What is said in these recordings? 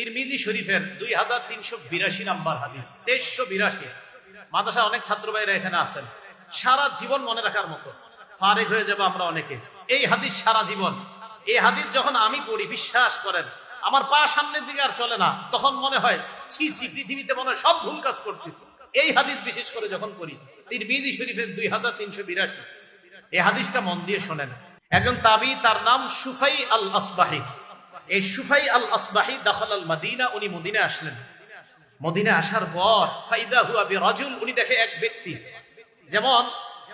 তিরমিজি শরীফের দুই হাজার তিনশো বিরাশি নাম্বার হাদিস। তেইশশো বিরাশি। মাদ্রাসা অনেক ছাত্র ভাইরা এখানে আছেন। সারা জীবন মনে রাখার মতো। ফারেক হয়ে যাব আমরা অনেকে। এই হাদিস সারা জীবন। এই হাদিস যখন আমি পড়ি, বিশ্বাস করেন, আমার পা সামনের দিকে আর চলে না। তখন মনে হয়, ছি ছি, পৃথিবীতে মনে হয় সব ভুল কাজ করতেছি। এই হাদিস বিশেষ করে যখন করি তিরমিজি শরীফের দুই হাজার তিনশো বিরাশি। এই হাদিসটা মন দিয়ে শোনেন। একজন তাবি, তার নাম সুফাই আল আসবাহি এই সুফাই আল আসবাহি দাখল আল মাদিনা উনি মদিনা আসলেন। মদিনা আসার পর ফাইদা হুয়া বি রাজুল উনি দেখে এক ব্যক্তি। যেমন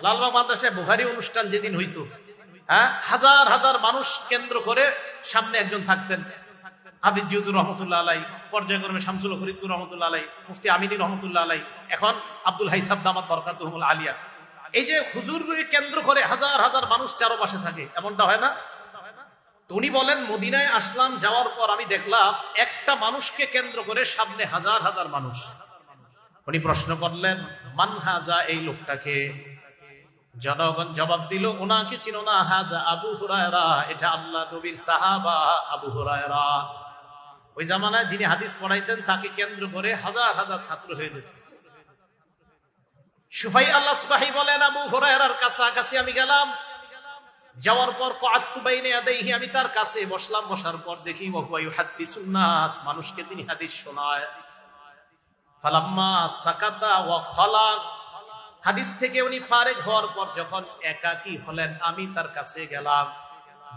লালবাগ মাদ্রাসায় বুহারি অনুষ্ঠান যেদিন হইতো হ্যাঁ হাজার হাজার মানুষ কেন্দ্র করে সামনে একজন থাকতেন। হাফিজ রহমতুল্লাহ আলাই, পর্যায়ক্রমে শামসুল ফরিদুর রহমতুল্লাহ আলাই, মুফতি আমিনী রহমতুল্লাহ আলাই, এখন আব্দুল হাইসাব দামাত বরকাতুল আলিয়া। এই যে হুজুরকে কেন্দ্র করে হাজার হাজার মানুষ চারপাশে থাকে, এমনটা হয় না? উনি বলেন, মদিনায় আসলাম, যাওয়ার পর আমি দেখলাম একটা মানুষকে কেন্দ্র করে সামনে হাজার হাজার মানুষ। উনি প্রশ্ন করলেন, মান হাজা এই লোকটাকে? জনগণ জবাব দিল ওনাকে চিন না, হাজা আবু হুরায়রা, এটা আল্লাহ নবীর সাহাবা আবু হুরায়রা। ওই জামানায় যিনি হাদিস পড়াইতেন, তাকে কেন্দ্র করে হাজার হাজার ছাত্র হয়ে যেত। সুফাই আল্লাহ বলেন, আবু হুরায়রার কাছাকাছি আমি গেলাম। যাওয়ার পর কাত্তুবাইনে আদাইহি, আমি তার কাছে বসলাম, বসার পর দেখি ওহুয়ায়ু হাদিসুন নাস, মানুষকে তিনি হাদিস শোনায়। ফালাম্মা হাদিস থেকে উনি ফারেক হওয়ার পর যখন একাকী হলেন, আমি তার কাছে গেলাম।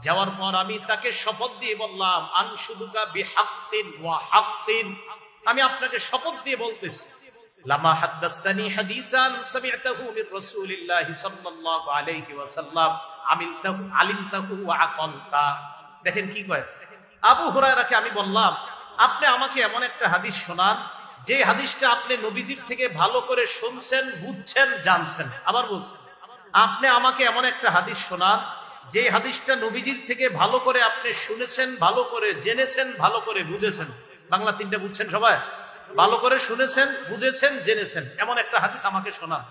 যাওয়ার পর আমি তাকে শপথ দিয়ে বললাম, আনসুদুকা বিহাক্কিন ওয়া হাক্কিন। আমি আপনাকে শপথ দিয়ে বলতেছি। দেখেন কি কয়? আবু হুরায়রাকে আমি বললাম, আপনি আমাকে এমন একটা হাদিস শোনান, যে হাদিসটা আপনি নবীজির থেকে ভালো করে শুনছেন, বুঝছেন, জানছেন। আবার বলছেন আপনি আমাকে এমন একটা হাদিস শোনান, যে হাদিসটা নবীজির থেকে ভালো করে আপনি শুনেছেন, ভালো করে জেনেছেন, ভালো করে বুঝেছেন। বাংলা তিনটা বুঝছেন সবাই? ভালো করে শুনেছেন, বুঝেছেন, জেনেছেন। এমন একটা হাদিস আমাকে শোনান।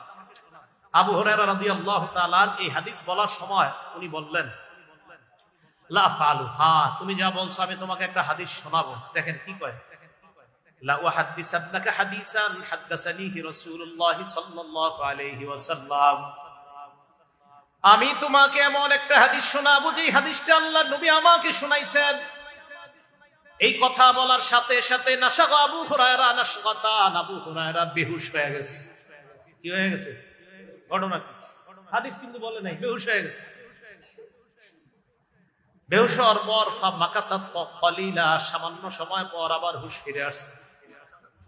আবু হরারা এই হাদিস বলার সময় উনি বললেন হ্যাঁ তুমি যা বলছো আমি তোমাকে একটা হাদিস শোনাবো। দেখেন কি কয়? আমি তোমাকে এমন একটা হাদিস শোনাবো যে হাদিসটা আল্লাহ নবী আমাকে শোনাইছেন। এই কথা বলার সাথে সাথে নাসাগ আবু হুরায়রা আবু হুরায়রা বেহুশ হয়ে গেছে। কি হয়ে গেছে? ঘটনা হাদিস কিন্তু বলে নাই, বেহুশ হয়ে গেছে। বেহুশ হওয়ার পর মাকাসাত কলিলা, সামান্য সময় পর আবার হুশ ফিরে আসছে।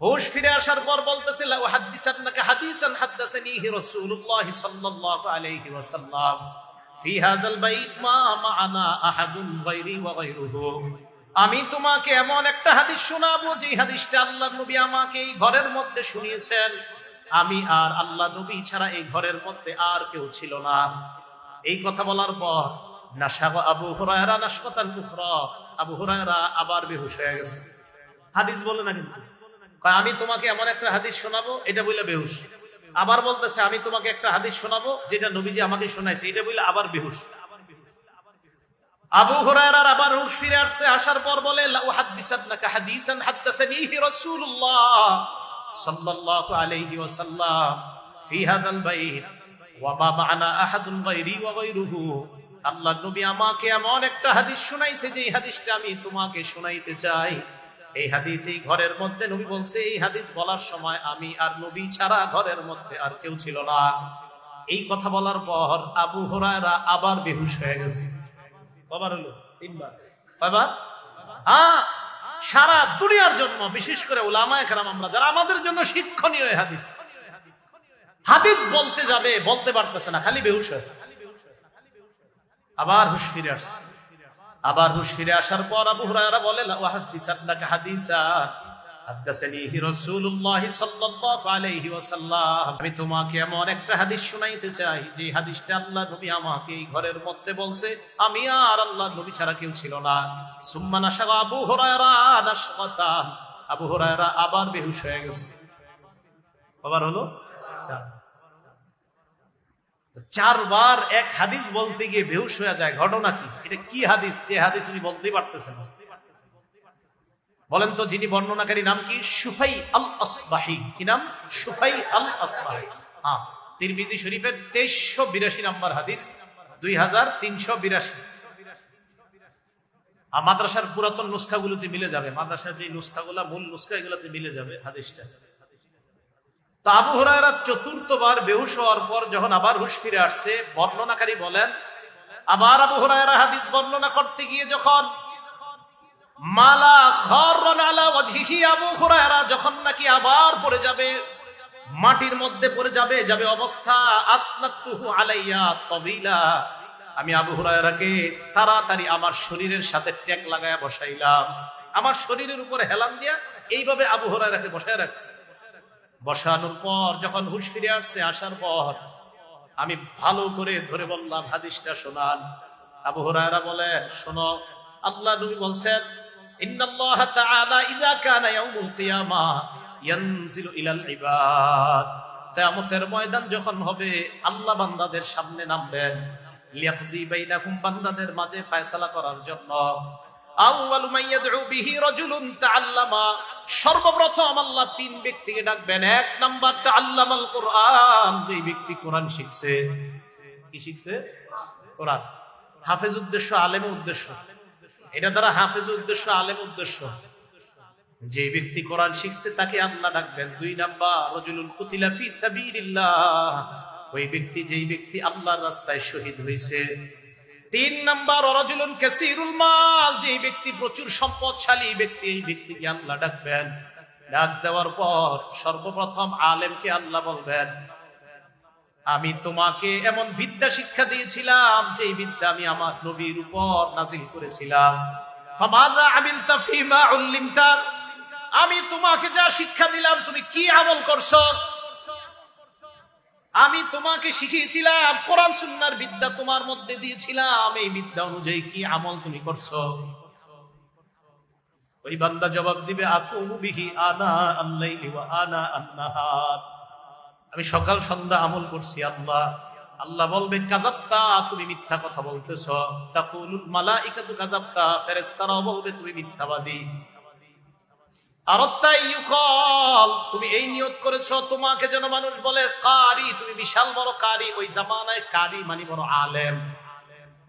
হুশ ফিরে আসার পর বলতেছে লা উহাদ্দিসান্নাকা হাদিসান হাদ্দাসানিহি রাসূলুল্লাহ সাল্লাল্লাহু আলাইহি ওয়াসাল্লাম। ফি হাযাল বাইত মা আহাদুন গায়রি ওয়া গায়রুহু। আমি তোমাকে এমন একটা হাদিস শোনাবো যে হাদিসটা আল্লাহ নবী আমাকে এই ঘরের মধ্যে শুনিয়েছেন। আমি আর আল্লাহ নবী ছাড়া এই ঘরের মধ্যে আর কেউ ছিল না। এই কথা বলার পর আবু হুরায়রা আবু হুরায়রা আবার বেহুশ হয়ে গেছে। হাদিস বলে না কিন্তু। আমি তোমাকে এমন একটা হাদিস শোনাবো, এটা বলে বেহুশ। আবার বলতেছে, আমি তোমাকে একটা হাদিস শোনাবো, যেটা নবীজি আমাকে শোনাইছে, এটা বলে আবার বেহুশ। আবু হুরায়রার আবার হুশ ফিরে আসছে, আসার পর বলে লা উহাদ্দিসান্নাকা হাদিসান হাদ্দাসানিহি রাসূলুল্লাহ সাল্লাল্লাহু আলাইহি ওয়াসাল্লাম। ফি হাদাল বাইত, ওয়া মা মা'ানা আহাদুন গায়রি ওয়া গায়রুহু। আল্লাহ নবী আমাকে এমন একটা হাদিস শোনাইছে যে এই হাদিসটা আমি তোমাকে শোনাইতে চাই। এই হাদিস এই ঘরের মধ্যে, নবী বলছে, এই হাদিস বলার সময় আমি আর নবী ছাড়া ঘরের মধ্যে আর কেউ ছিল না। এই কথা বলার পর আবু হুরায়রা আবার বেহুশ হয়ে গেছে। কবার হলো? তিনবার। কয়বার হ্যাঁ সারা দুনিয়ার জন্য, বিশেষ করে ওলামায় কেরাম আমরা, যারা আমাদের জন্য শিক্ষণীয় হাদিস। হাদিস বলতে যাবে, বলতে পারতেছে না, খালি বেহুশ আবার হুশ ফিরে আসছে। আবার হুশ ফিরে আসার পর আবু হুরায়রা বলে লা আবু আবার বেহুশ হয়ে গেছে। আবার হলো? চারবার এক হাদিস বলতে গিয়ে বেহুশ হয়ে যায়, ঘটনা কি? এটা কি হাদিস? যে হাদিস উনি বলতেই পারতেছেন না। বলেন তো যিনি বর্ণনাকারী নাম কি? সুফাই আল আসবাহি কি নাম? সুফাই আল আসবাহি হ্যাঁ তিরমিজি শরীফের তেইশশো বিরাশি নাম্বার হাদিস, দুই হাজার তিনশো বিরাশি। আর মাদ্রাসার পুরাতন নুস্খাগুলোতে মিলে যাবে। মাদ্রাসার যে নুস্খাগুলা, মূল নুস্খা, এগুলোতে মিলে যাবে হাদিসটা। তো আবু হুরায়রা চতুর্থবার বেহুশ হওয়ার পর যখন আবার হুশ ফিরে আসছে, বর্ণনাকারী বলেন, আবার আবু হুরায়রা হাদিস বর্ণনা করতে গিয়ে যখন যখন নাকি আবার পড়ে যাবে, মাটির মধ্যে পড়ে যাবে যাবে অবস্থা আলাইয়া তবিলা। আমি আবু হুরায়রাকে তাড়াতাড়ি আমার শরীরের সাথে ট্যাক লাগায়া বসাইলাম। আমার শরীরের উপরে হেলান দিয়া এইভাবে আবু হুরায়রাকে বসায় রাখছি। বসানোর পর যখন হুশ ফিরে আসছে, আসার পর আমি ভালো করে ধরে বললাম, হাদিসটা শোনান। আবু হুরায়রা বলেন, শোনো, আল্লাহ নবী বলছেন ময়দান যখন হবে, আল্লাহ বান্দাদের সামনে নামবেন। বান্দাদের মাঝে করার জন্য। সর্বপ্রথম আল্লাহ তিন ব্যক্তিকে ডাকবেন। এক নাম্বার তাআল্লামাল কোরআন যে ব্যক্তি কোরআন শিখছে। কি শিখছে? কোরআন। হাফেজ উদ্দেশ্য আলেম উদ্দেশ্য। এটা দ্বারা হাফেজ উদ্দেশ্য, আলেম উদ্দেশ্য। যে ব্যক্তি কোরআন শিখছে, তাকে আল্লাহ ডাকবেন। দুই নাম্বার, রজুলুল ওই ব্যক্তি, যেই ব্যক্তি আল্লাহর রাস্তায় শহীদ হয়েছে। তিন নাম্বার অরাজুলুন কাসিরুল মাল। যে ব্যক্তি প্রচুর সম্পদশালী ব্যক্তি, এই ব্যক্তিকে আল্লাহ ডাকবেন। ডাক দেওয়ার পর সর্বপ্রথম আলেমকে আল্লাহ বলবেন আমি তোমাকে এমন বিদ্যা শিক্ষা দিয়েছিলাম যে বিদ্যা আমি আমার নবীর উপর নাজিল করেছিলাম। আমি তোমাকে যা শিক্ষা দিলাম, তুমি কি আমল করছ? আমি তোমাকে শিখিয়েছিলাম, কোরআন সুন্নার বিদ্যা তোমার মধ্যে দিয়েছিলাম, এই বিদ্যা অনুযায়ী কি আমল তুমি করছ? ওই বান্দা জবাব দিবে, আকুমু আনা আল্লাইলি আনা আন্নাহার। আমি সকাল সন্ধ্যা আমল করছি, আল্লাহ। আল্লাহ বলবে, কাজাবতা, তুমি মিথ্যা কথা বলতেছ। তাকুলুল মালাইকাতু কাজাবতা, ফেরেশতারাও বলবে, তুমি মিথ্যাবাদী।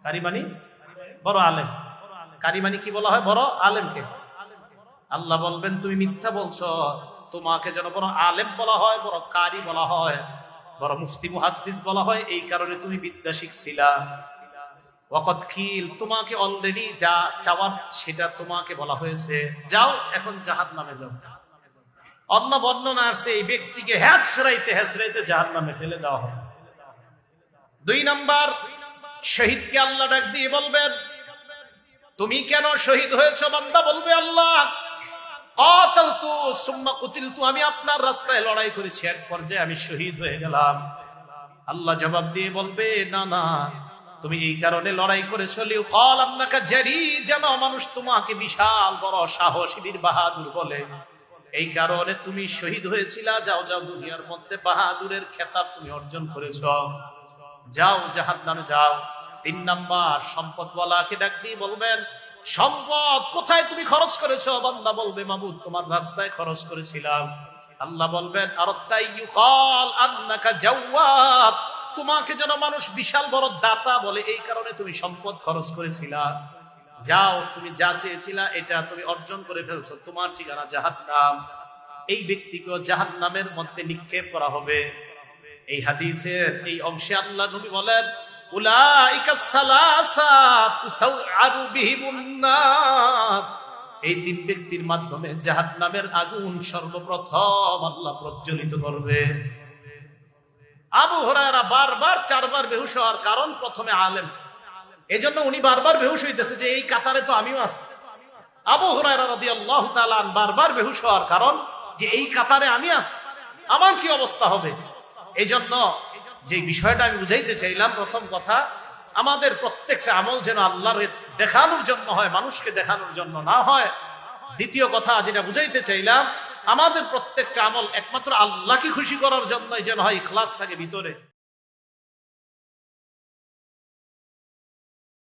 কারি কি বলা হয়? বড় আলেমকে। আল্লাহ বলবেন, তুমি মিথ্যা বলছো। তোমাকে যেন বড় আলেম বলা হয়, বড় কারি বলা হয়, বড় মুফতি মুহাদ্দিস বলা হয়, এই কারণে তুমি বিদ্যা শিখছিলা ওয়াকত খিল তোমাকে অলরেডি যা চাওয়ার সেটা তোমাকে বলা হয়েছে। যাও, এখন জাহাদ নামে যাও। অন্য বর্ণনা আসছে এই ব্যক্তিকে হ্যাঁচড়াইতে হ্যাঁচড়াইতে জাহাদ নামে ফেলে দেওয়া হবে দুই নাম্বার, শহীদকে আল্লাহ ডাক দিয়ে বলবেন, তুমি কেন শহীদ হয়েছ বান্দা? বলবে আল্লাহ আমি আপনার রাস্তায় লড়াই করেছি। এক পর্যায়ে আমি শহীদ হয়ে গেলাম। আল্লাহ জবাব দিয়ে বলবে, না না, তুমি এই কারণে লড়াই করেছ। লিউ কল জারি, যেন মানুষ তোমাকে বিশাল বড় সাহসী বীর বাহাদুর বলে। এই কারণে তুমি শহীদ হয়েছিলা। যাও যাও, দুনিয়ার মধ্যে বাহাদুরের খেতাব তুমি অর্জন করেছ। যাও জাহাদ নামে যাও। তিন নাম্বার বলাকে ডাক দিয়ে বলবেন সম্পদ কোথায় তুমি খরচ করেছ? বান্দা বলবে মাবুদ তোমার রাস্তায় খরচ করেছিলাম। আল্লাহ বলবেন আর তোমাকে যেন মানুষ বিশাল বড় দাতা বলে, এই কারণে তুমি সম্পদ খরচ করেছিলা। যাও, তুমি যা চেয়েছিলা, এটা তুমি অর্জন করে ফেলছো। তোমার ঠিকানা জাহাদ নাম এই ব্যক্তিকে জাহাদ নামের মধ্যে নিক্ষেপ করা হবে। এই হাদিসের এই অংশে আল্লাহ নবী বলেন এই তিন ব্যক্তির মাধ্যমে জাহাদ নামের আগুন সর্বপ্রথম আল্লাহ প্রজ্বলিত করবে। আবু হরারা বারবার চারবার বেহুশ হওয়ার কারণ প্রথমে আলেম। এজন্য উনি বারবার বেহুশ হইতেছে যে এই কাতারে তো আমিও আছি। আবু হরারা রদি আল্লাহ তালান বারবার বেহুশ হওয়ার কারণ যে এই কাতারে আমি আছি। আমার কি অবস্থা হবে? এই জন্য যে বিষয়টা আমি বুঝাইতে চাইলাম, প্রথম কথা, আমাদের প্রত্যেকটা আমল যেন আল্লাহর দেখানোর জন্য হয়, মানুষকে দেখানোর জন্য না হয়। দ্বিতীয় কথা, যেটা বুঝাইতে চাইলাম, আমাদের প্রত্যেকটা আমল একমাত্র আল্লাহকে খুশি করার জন্যই যেন হয়, ইখলাস থাকে ভিতরে।